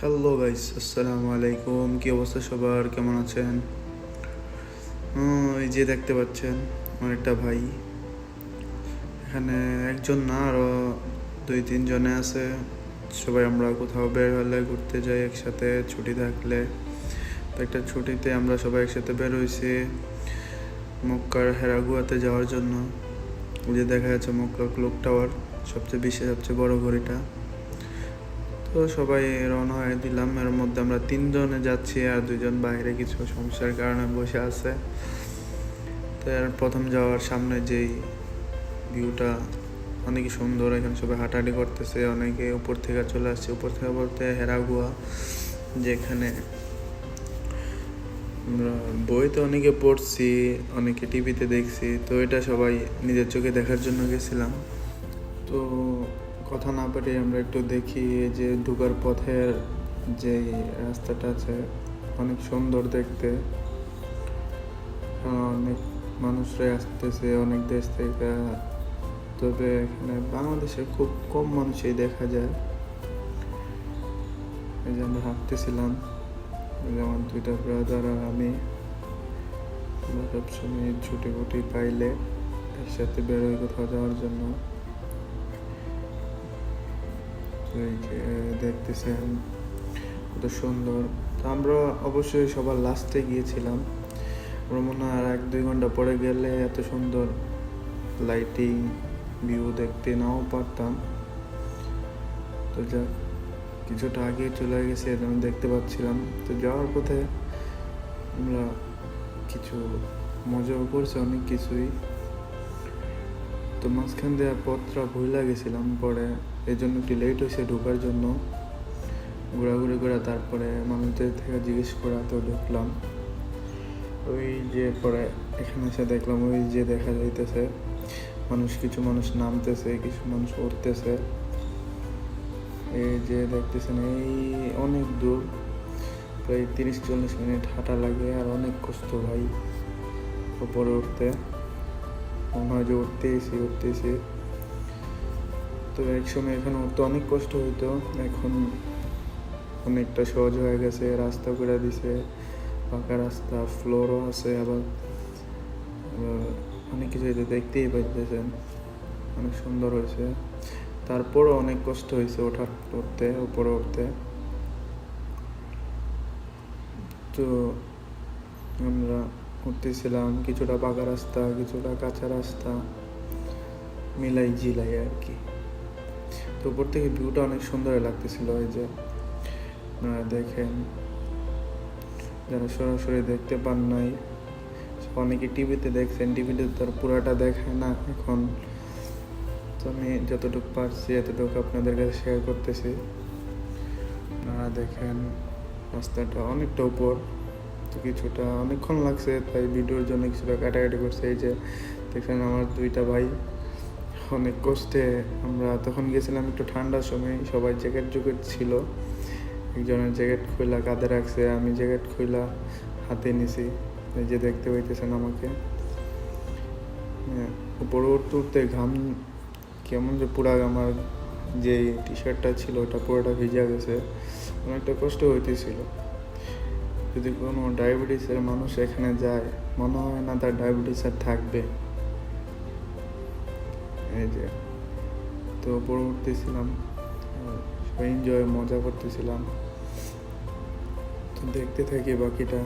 Hello guys আসসালামু আলাইকুম কি অবস্থা সবার? কেমন আছেন? এই যে দেখতে পাচ্ছেন, আমার একটা ভাই। এখানে একজন না, আরও দুই তিনজনে আছে। সবাই আমরা কোথাও বের হলে, ঘুরতে যাই একসাথে, ছুটি থাকলে। একটা ছুটিতে আমরা সবাই একসাথে বের হয়েছি মক্কার হেরাগুয়াতে যাওয়ার জন্য। ওই যে দেখা যাচ্ছে মক্কা ক্লক টাওয়ার, সবচেয়ে বেশি, সবচেয়ে বড় ঘড়িটা। তো সবাই রওনা হয়ে দিলাম। এর মধ্যে আমরা তিনজনে যাচ্ছি আর দুজন বাইরে কিছু সমস্যার কারণে বসে আছে। তো এর প্রথম যাওয়ার সামনে যেই ভিউটা অনেক সুন্দর, এখানে সবাই হাঁটাহাঁটি করতেছে, অনেকে উপর থেকে চলে আসছে। উপর থেকে বলতে হেরাগুয়া, যেখানে আমরা বইতে অনেকে পড়ছি, অনেকে টিভিতে দেখছি। তো এটা সবাই নিজের চোখে দেখার জন্য গেছিলাম। তো কথা না পারি আমরা একটু দেখি যে ঢুকার পথের যে রাস্তাটা আছে, অনেক সুন্দর দেখতে। অনেক মানুষরাই আসতেছে, অনেক দেশ থেকে। তবে এখানে বাংলাদেশে খুব কম মানুষই দেখা যায়। এই যে আমরা হাঁটতেছিলাম যেমন দুইটা ব্রাদার আর আমি। আমরা সবসময় ছুটি ফুটি পাইলে একসাথে বেরোই কোথাও যাওয়ার জন্য। দেখতেছেন, কত সুন্দর। তো আমরা অবশ্যই সবার লাস্টে গিয়েছিলাম। আমরা মনে হয় আর এক, দুই ঘণ্টা পরে গেলে এত সুন্দর লাইটিং ভিউ দেখতে নাও পারতাম। তো যা কিছুটা আগে চলে গেছে আমি দেখতে পাচ্ছিলাম। তো যাওয়ার পথে আমরা কিছু মজাও করছি, অনেক কিছুই। তো মাঝখান দিয়ে পথটা ভুলে গেছিলাম পরে। এই জন্য একটু লেট হয়েছে ঢোকার জন্য। ঘোরাঘুরি করে তারপরে মানুষদের থেকে জিজ্ঞেস করা তো ঢুকলাম। ওই যে পরে এখানে এসে দেখলাম, ওই যে দেখা যাইতেছে, মানুষ কিছু মানুষ নামতেছে, কিছু মানুষ উঠতেছে এই যে দেখতেছেন, এই অনেক দূর, প্রায় তিরিশ চল্লিশ মিনিট হাঁটা লাগে, আর অনেক কষ্ট ভাই, উপরে উঠতে। মনে হয় যে উঠতেইছি উঠতেছি তো এক সময় এখানে উঠতে অনেক কষ্ট হইতো। এখন অনেকটা সহজ হয়ে গেছে, রাস্তা করে দিছে, পাকা রাস্তা ফ্লোরও আছে আবার অনেক কিছু হইতে দেখতেই পাইতেছেন, অনেক সুন্দর হয়েছে। তারপরও অনেক কষ্ট হয়েছে ওঠার উঠতে উপরে উঠতে। তো আমরা উঠতেছিলাম কিছুটা পাকা রাস্তা, কিছুটা কাঁচা রাস্তা মিলাই জিলাই আর কি। তো উপর থেকে ভিউটা অনেক সুন্দর লাগতেছিল, এই যে আপনারা দেখেন, যারা সরাসরি দেখতে পান নাই, অনেকে টিভিতে দেখছেন, টিভিতে তো পুরাটা দেখায় না এখন। তো আমি যতটুকু পারছি, এতটুকু আপনাদের কাছে শেয়ার করতেছি। আপনারা দেখেন, রাস্তাটা অনেকটা উপর, তো কিছুটা অনেকক্ষণ লাগছে, তাই ভিডিওর জন্য কিছুটা কাটাকাটি করছে, এই যে দেখছেন আমার দুইটা ভাই। অনেক কষ্টে আমরা তখন গেছিলাম একটু ঠান্ডার সময় সবাই জ্যাকেট জুকেট ছিল। একজনের জ্যাকেট খুইলা কাঁধে রাখছে আমি জ্যাকেট খুইলা হাতে নিছি। এই যে দেখতে পাইতেছেন আমাকে। হ্যাঁ, উপরে উঠতে উঠতে ঘাম কেমন যে পুরা আমার যে টি শার্টটা ছিল ওটা পুরোটা ভিজা গেছে। অনেকটা কষ্ট হইতেছিল। যদি কোনো ডায়াবেটিসের মানুষ এখানে যায় মনে হয় না তার ডায়াবেটিস আর থাকবে। এই তো উপরে উঠতেছিলাম এনজয় মজা করতেছিলাম। তো দেখতে থাকি বাকিটা।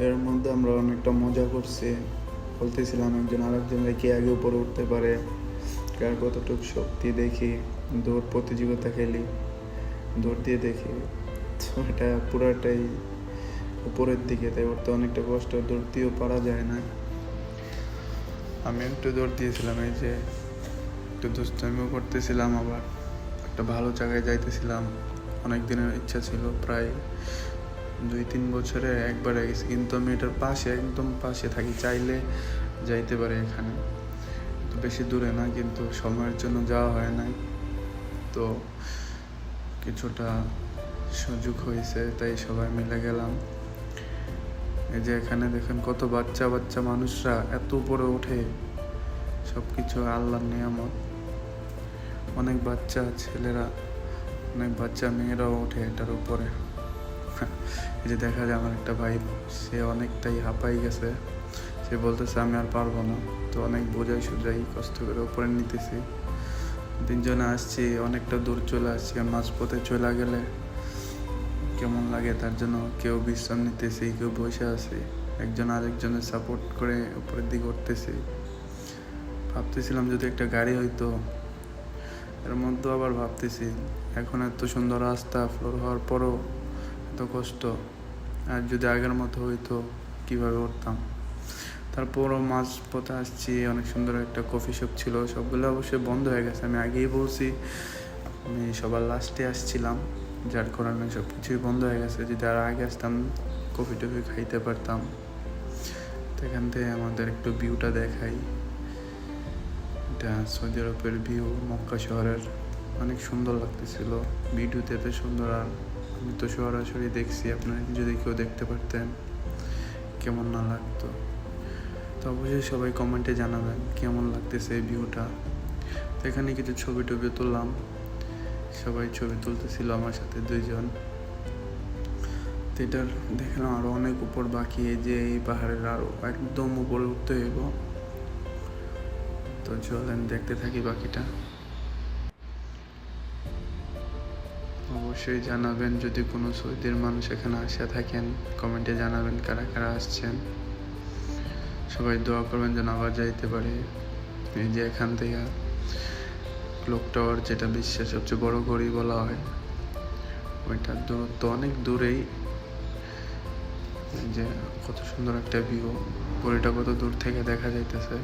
এর মধ্যে আমরা অনেকটা মজা করছি। বলতেছিলাম একজন আরেকজনকে কে আগে উপরে উঠতে পারে? কার কতটুকু শক্তি দেখি? দৌড় প্রতিযোগিতা খেলি। দৌড় দিয়ে দেখি। তো এটা পুরাটাই উপরের দিকে, তাই উঠতে অনেকটা কষ্ট। দৌড় দিয়েও পারা যায় না। আমি একটু দৌড় দিয়েছিলাম, এই যে একটু দুষ্টামিও করতেছিলাম আবার, একটা ভালো জায়গায় যাইতেছিলাম। অনেক দিনের ইচ্ছা ছিল, প্রায় দুই তিন বছরে একবার গেছি, কিন্তু আমি এটার পাশে, একদম পাশে থাকি, চাইলে যাইতে পারে এখানে। তো বেশি দূরে না, কিন্তু সময়ের জন্য যাওয়া হয় নাই। তো কিছুটা সুযোগ হয়েছে, তাই সবাই মিলে গেলাম। এই যে এখানে দেখেন কত বাচ্চা বাচ্চা মানুষরা এত উপরে ওঠে। সব কিছু আল্লাহর নিয়ামত। অনেক বাচ্চা, ছেলেরা, অনেক বাচ্চা, মেয়েরাও ওঠে এটার উপরে। এই যে দেখা যায় আমার একটা ভাই, সে অনেকটাই হাঁপাই গেছে। সে বলতেছে, আমি আর পারব না। তো অনেক বোঝাই সোজাই কষ্ট করে উপরে নিতেছি। তিনজনে আসছি, অনেকটা দূর চলে আসছি, আর মাঝপথে চলে গেলে কেমন লাগে তার জন্য কেউ বিশ্রাম নিতেছে, কেউ বসে আছে, একজন আরেকজনের সাপোর্ট করে উপরের দিকে উঠতেছে। ভাবতেছিলাম যদি একটা গাড়ি হইতো, এর মধ্যে আবার ভাবতেছি, এখন এত সুন্দর রাস্তা ফ্লোর হওয়ার পরও এত কষ্ট, আর যদি আগের মতো হইতো, কীভাবে উঠতাম? তারপরও পথে আসছি, অনেক সুন্দর একটা কফি শপ ছিল, সবগুলো অবশ্যই বন্ধ হয়ে গেছে, আমি আগেই বলছি, আমি সবার লাস্টে আসছিলাম। যার কারণে সব কিছুই বন্ধ হয়ে গেছে। যদি আর আগে আসতাম, কফি টফি খাইতে পারতাম। এখান থেকে আমাদের একটু ভিউটা দেখাই। এটা সৌদি আরবের ভিউ মক্কা শহরের। অনেক সুন্দর লাগতেছিল। ভিডিওতে এত সুন্দর। আর আমি তো সরাসরি দেখছি, আপনারা যদি কেউ দেখতে পারতেন, কেমন না লাগতো। তো অবশ্যই সবাই কমেন্টে জানাবেন, কেমন লাগতেছে এই ভিউটা তো এখানে কিছু ছবি টবি তুললাম। সবাই ছবি তুলতেছিল আমার সাথে দুইজন। এটার দেখলাম আরও অনেক উপর বাকি, এই যে এই পাহাড়ের আরও একদম উপরে উঠতে হইব। তো চলেন দেখতে থাকি বাকিটা। অবশ্যই জানাবেন যদি কোনো সৌদির মানুষ এখানে আসে থাকেন, কমেন্টে জানাবেন কারা কারা আসছেন। সবাই দোয়া করবেন যেন আবার যাইতে পারে। এই যে এখান থেকে ক্লক টাওয়ার যেটা বিশ্বের সবচেয়ে বড় ঘড়ি বলা হয়, ওইটার দূরত্ব অনেক দূরেই। যে কত সুন্দর একটা ভিউ ঘড়িটা কত দূর থেকে দেখা যাইতেছে।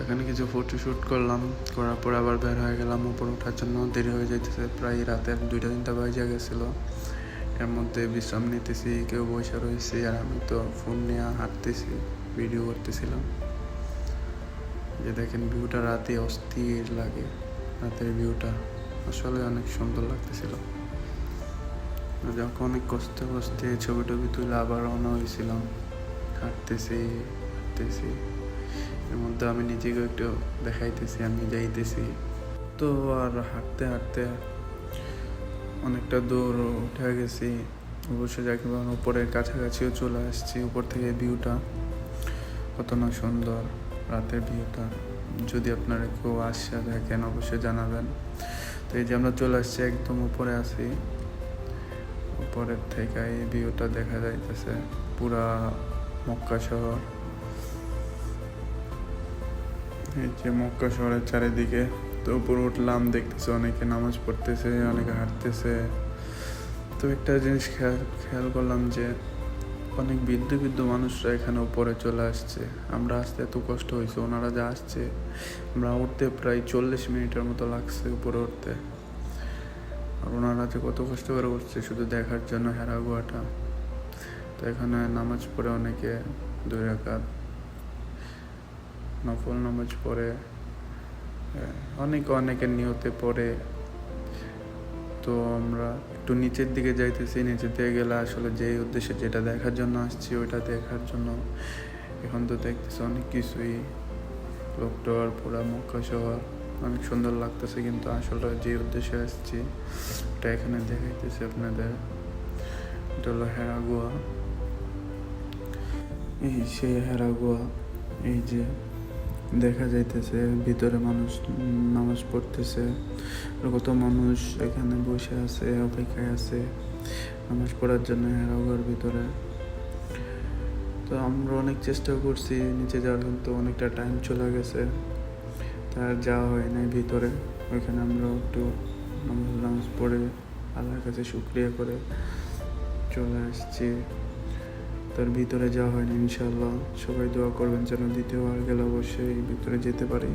এখানে কিছু ফটো শ্যুট করলাম, করার পর আবার বের হয়ে গেলাম, উপর ওঠার জন্য দেরি হয়ে যাইতেছে, প্রায় রাতের দুইটা তিনটা বাজে গেছিল। এর মধ্যে বিশ্রাম নিতেছি, কেউ বসে রয়েছে, আর আমি তো ফোন নিয়ে হাঁটতেছি ভিডিও করতেছিলাম। যে দেখেন ভিউটা রাতে অস্থির লাগে, রাতের ভিউটা আসলে অনেক সুন্দর লাগতেছিল। যখন অনেক কষ্টে কষ্টে ছবি টবি তুলে আবার রওনা হয়েছিলাম। হাঁটতেছি হাঁটতেছি। এর মধ্যে আমি নিজেকে একটু দেখাইতেছি, আমি যাইতেছি। তো আর হাঁটতে হাঁটতে অনেকটা দূর উঠে গেছি। অবশ্যই যাকে উপরের কাছাকাছিও চলে আসছি, উপর থেকে ভিউটা কত না সুন্দর। রাতের ভিউটা যদি আপনারা কেউ আসছে দেখেন, অবশ্যই জানাবেন। তো এই যে আমরা চলে আসছি, একদম উপরে আছি। উপরের থেকে এই ভিউটা দেখা যাইতেছে পুরা মক্কা শহর। এই যে মক্কা শহরের চারিদিকে। তো উপরে উঠলাম, দেখতেছে অনেকে নামাজ পড়তেছে, অনেকে হাঁটতেছে। তো একটা জিনিস খেয়াল খেয়াল করলাম যে অনেক বৃদ্ধ বৃদ্ধ মানুষরা এখানে উপরে চলে আসছে। আমরা আসতে এত কষ্ট হয়েছে, ওনারা যা আসছে, আমরা উঠতে প্রায় চল্লিশ মিনিটের মতো লাগছে উপরে উঠতে। আর ওনারা যে কত কষ্ট করে উঠছে, শুধু দেখার জন্য হেরা গুয়াটা তো এখানে নামাজ পড়ে অনেকে দুই রাকাত, নফল নামাজ পড়ে অনেকে অনেকের নিয়তে পড়ে। তো আমরা একটু নিচের দিকে যাইতেছি, নিচের দিকে গেলে আসলে যে উদ্দেশ্যে যেটা দেখার জন্য আসছি ওইটা দেখার জন্য এখন তো দেখতেছি অনেক কিছুই। লোকটার পুরা মক্কা শহর, অনেক সুন্দর লাগতেছে কিন্তু আসলে যে উদ্দেশ্যে আসছি ওটা এখানে দেখাইতেছি আপনাদের। এটা হলো হেরাগুয়া এই সেই হেরাগুয়া এই যে দেখা যাইতেছে, ভিতরে মানুষ, নামাজ পড়তেছে, কত মানুষ এখানে বসে আছে, অপেক্ষায় আছে, নামাজ পড়ার জন্য হেরাগুয়ার ভিতরে। তো আমরা অনেক চেষ্টা করছি, নিচে যাওয়ার কিন্তু অনেকটা টাইম চলে গেছে তার যাওয়া হয় নাই ভিতরে। ওইখানে আমরা একটু নামাজ নামাজ পড়ে আল্লাহর কাছে শুক্রিয়া করে চলে আসছি। তার ভিতরে যাওয়া হয়নি ইনশাল্লাহ সবাই দোয়া করবেন যেন দ্বিতীয়বার গেলে অবশ্যই ভিতরে যেতে পারি।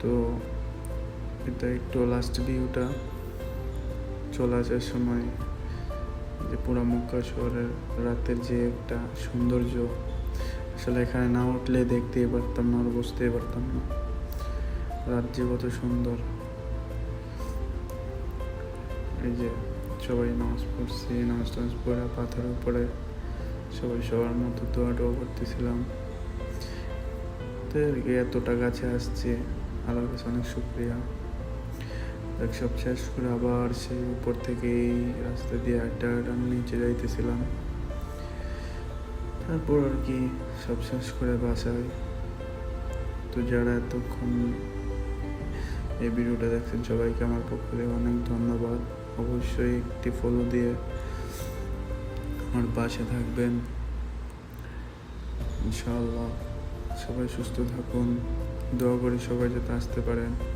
তো এটা একটু লাস্ট ভিউটা চলে আসার সময় যে পুরো মক্কা শহরের রাতের যে একটা সৌন্দর্য, আসলে এখানে না উঠলে দেখতেই পারতাম না আর বুঝতেই পারতাম না। রাত যে কত সুন্দর। এই যে সবাই নামাজ পড়ছি, নামাজ টামাজ পড়ে, পাথরের উপরে সবাই সবার মতো দোয়া টোয়া করতেছিলাম। তো এতটা গাছে আসছে। আল্লাহর কাছে অনেক শুক্রিয়া। দেখ সব শেষ করে আবার সেই উপর থেকে এই রাস্তা দিয়ে একটা টান নিচে যাইতেছিলাম। তারপর আর কি, সব শেষ করে বাসায়। তো যারা এতক্ষণ এই ভিডিওটা দেখছেন, সবাইকে আমার পক্ষ থেকে অনেক ধন্যবাদ। অবশ্যই একটি ফলো দিয়ে আমার পাশে থাকবেন। ইনশাআল্লাহ সবাই সুস্থ থাকুন। দোয়া করি সবাই যাতে আসতে পারেন।